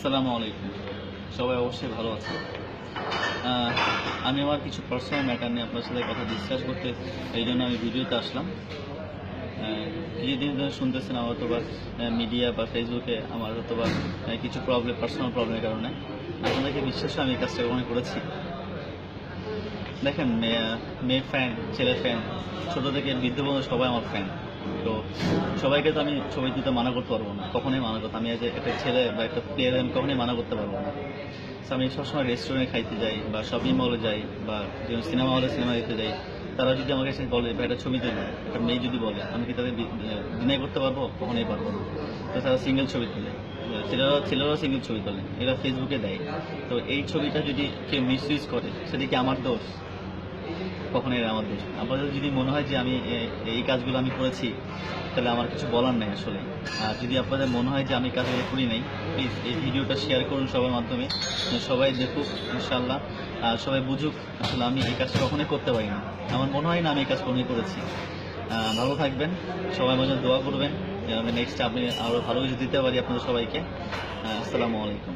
আসসালামু আলাইকুম। সবাই অবশ্যই ভালো আছে আমি আমার কিছু পার্সোনাল ম্যাটার নিয়ে আপনার সাথে কথা ডিসকাস করতে এই জন্য আমি ভিডিওতে আসলাম। কিছুদিন ধরে শুনতেছেন আমার হয়তো বা মিডিয়া বা ফেসবুকে আমার হয়তো বা কিছু প্রবলেম পার্সোনাল প্রবলেমের কারণে। আপনাদেরকে বিশ্বাস আমি এই কাজটা কখনো করেছি। দেখেন, মেয়ে ফ্যান ছেলে ফ্যান ছোট থেকে বৃদ্ধ পর্যন্ত সবাই আমার ফ্যান তো সবাইকে তো আমি ছবি দিতে মানা করতে পারব না। কখনোই মানা করতে আমি আজ একটা ছেলে বা একটা প্লেয়ার আমি কখনোই মানা করতে পারব না। আমি সবসময় রেস্টুরেন্টে খাইতে যাই বা শপিং মলে যাই বা সিনেমা হলে সিনেমা দেখতে যাই। তারা যদি আমাকে এসে বলে বা একটা ছবি দেবে একটা মেয়ে যদি বলে, আমি কি তাদের ডিনাই করতে পারব? কখনোই পারব না। তো তারা সিঙ্গেল ছবি তোলে। ছেলেরা ছেলেরাও সিঙ্গেল ছবি তোলে। এরা ফেসবুকে দেয়। তো এই ছবিটা যদি কেউ মিস ইউজ করে, সেটা কি আমার দোষ? কখনোই না। আপনাদের যদি মনে হয় যে আমি এই কাজগুলো আমি করেছি, তাহলে আমার কিছু বলার নেই আসলে। আর যদি আপনাদের মনে হয় যে আমি কাজগুলো করি নাই প্লিজ এই ভিডিওটা শেয়ার করুন সবার মাধ্যমে। সবাই দেখুক ইনশাল্লাহ আর সবাই বুঝুক, আসলে আমি এই কাজটা কখনোই করতে পারি না। আমার মনে হয় না আমি এই কাজ কখনোই করেছি। ভালো থাকবেন, সবাই মাঝে দোয়া করবেন। আমি নেক্সট আপনি আরও ভালো কিছু দিতে পারি আপনাদের সবাইকে। আসসালামু আলাইকুম।